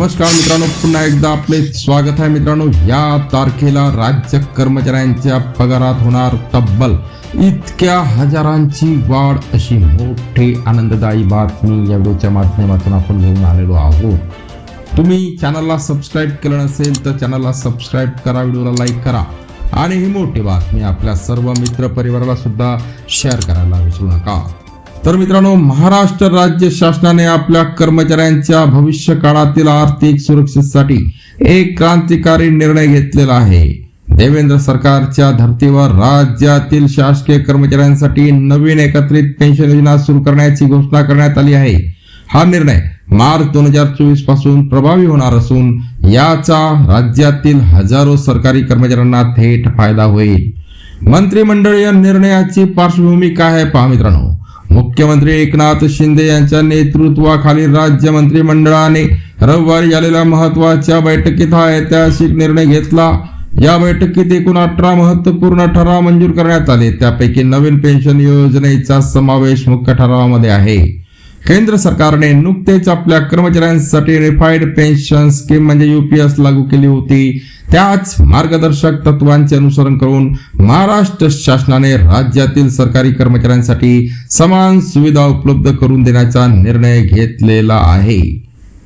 नमस्कार मित्रांनो पुन्हा एकदा आपले स्वागत आहे मित्रांनो. या तारखेला राज्य कर्मचाऱ्यांच्या पगारात होणार तब्बल इतक्या हजारांची वाढ अशी मोठी आनंददायी बातमी या व्हिडिओच्या माध्यमातून आपण घेऊन आलेलो आहोत. तुम्ही चॅनलला सबस्क्राईब केलं नसेल तर चॅनलला सबस्क्राईब करा व्हिडिओला लाईक करा. आणि ही मोठी बातमी आपल्या सर्व मित्र परिवाराला सुद्धा शेअर करायला विसरू नका. तर मित्रांनो महाराष्ट्र राज्य शासनाने आपल्या कर्मचाऱ्यांच्या भविष्य काळातील आर्थिक सुरक्षेसाठी एक क्रांतिकारी निर्णय घेतलेला आहे. देवेंद्र सरकारच्या धर्तीवर राज्यातील शासकीय कर्मचाऱ्यांसाठी नवीन एकत्रित पेन्शन योजना सुरू करण्याची घोषणा करण्यात आली आहे. हा निर्णय मार्च दोन हजार चोवीसपासून प्रभावी होणार असून याचा राज्यातील हजारो सरकारी कर्मचाऱ्यांना थेट फायदा होईल. मंत्रिमंडळीय निर्णयाची पार्श्वभूमी काय आहे पहा मित्रांनो. मुख्यमंत्री एकनाथ शिंदे यांच्या नेतृत्वाखालील राज्य मंत्रिमंडळाने रविवारी झालेल्या महत्त्वाच्या बैठकीत हा ऐतिहासिक निर्णय घेतला. या बैठकीत एकूण अठरा महत्त्वपूर्ण ठराव मंजूर करण्यात आले. त्यापैकी नवीन पेन्शन योजनेचा समावेश मुख्य ठरावामध्ये आहे. केंद्र सरकारने नुकतेच आपल्या कर्मचाऱ्यांसाठी रिफाईड पेन्शन स्कीम म्हणजे युपीएस लागू केली होती. त्याच मार्गदर्शक तत्वांचे अनुसरण करून महाराष्ट्र शासनाने राज्यातील सरकारी कर्मचाऱ्यांसाठी समान सुविधा उपलब्ध करून देण्याचा निर्णय घेतलेला आहे.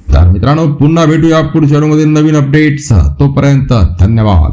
तर मित्रांनो पुन्हा भेटूया पुढच्या नवीन अपडेट्स तोपर्यंत धन्यवाद.